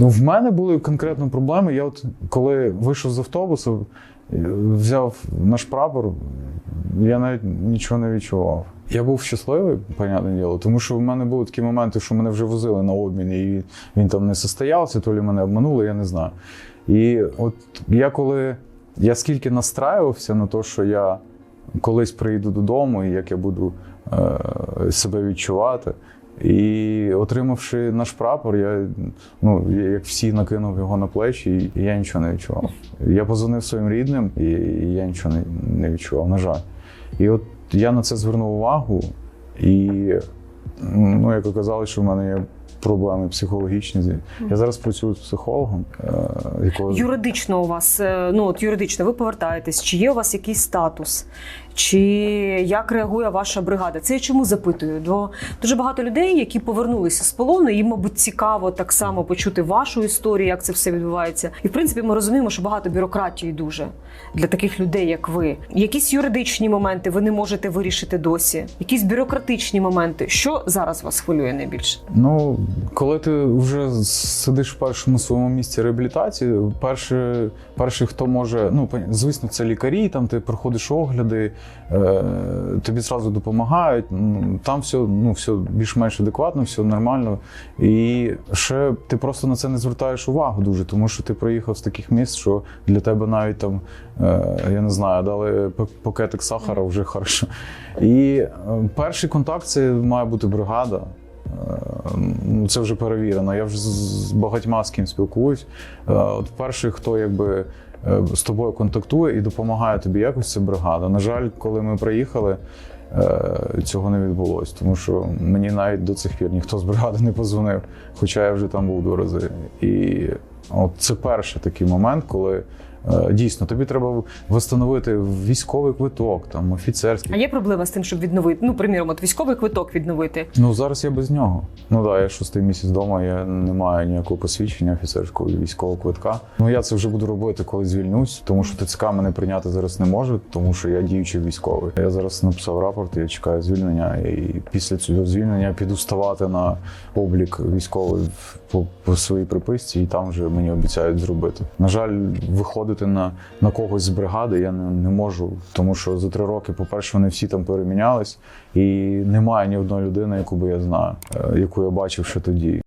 Ну, в мене були конкретно проблеми. Я от коли вийшов з автобусу, е, взяв наш прапор, я навіть нічого не відчував. Я був щасливий, понятне діло, тому що в мене були такі моменти, що мене вже возили на обмін, і він там не состоявся, то лі мене обманули, я не знаю. І от я коли я скільки настраювався на те, що я колись приїду додому, і як я буду е, себе відчувати. І отримавши наш прапор, я ну як всі накинув його на плечі, і я нічого не відчував. Я позвонив своїм рідним, і, я нічого не, не відчував, на жаль. І от я на це звернув увагу, і ну, як оказалось, що в мене є проблеми психологічні. Я зараз працюю з психологом, е, якого Юридично у вас, е, ну от юридично, ви повертаєтесь, чи є у вас якийсь статус, чи як реагує ваша бригада? Це я чому запитую? Бо дуже багато людей, які повернулися з полону, їм, мабуть, цікаво так само почути вашу історію, як це все відбувається. І в принципі, ми розуміємо, що багато бюрократії дуже для таких людей, як ви. Якісь юридичні моменти ви не можете вирішити досі, якісь бюрократичні моменти. Що зараз вас хвилює найбільше? Ну, коли ти вже сидиш в першому своєму місці реабілітації, перший, перший хто може, ну звісно, це лікарі, там ти проходиш огляди, тобі зразу допомагають. Там все, ну, все більш-менш адекватно, все нормально. І ще ти просто на це не звертаєш увагу дуже, тому що ти приїхав з таких місць, що для тебе навіть там, е, я не знаю, дали пакетик сахара вже хорошо. І е, перший контакт це має бути бригада. Е, це вже перевірено. Я вже з- багатьма з ким спілкуюсь. Е, От перший, хто якби е, з тобою контактує і допомагає тобі якось, ця бригада. На жаль, коли ми приїхали, е, цього не відбулося, тому що мені навіть до цих пір ніхто з бригади не позвонив, хоча я вже там був два рази. І от це перший такий момент, коли. Е, Дійсно, тобі треба встановити військовий квиток, там офіцерський. А є проблема з тим, щоб відновити? Ну, приміром, от військовий квиток відновити. Ну зараз я без нього. Ну так, я шостий місяць вдома, я не маю ніякого посвідчення офіцерського і військового квитка. Ну я це вже буду робити, коли звільнюсь, тому що ТЦК мене прийняти зараз не може, тому що я діючий військовий. Я зараз написав рапорт, я чекаю звільнення, і після цього звільнення піду ставати на облік військовий по, по своїй приписці, і там вже мені обіцяють зробити. На жаль, виходити на, на когось з бригади я не, не можу, тому що за три роки, по-перше, вони всі там перемінялись, і немає ні одної людини, яку би я знаю, е, яку я бачив ще тоді.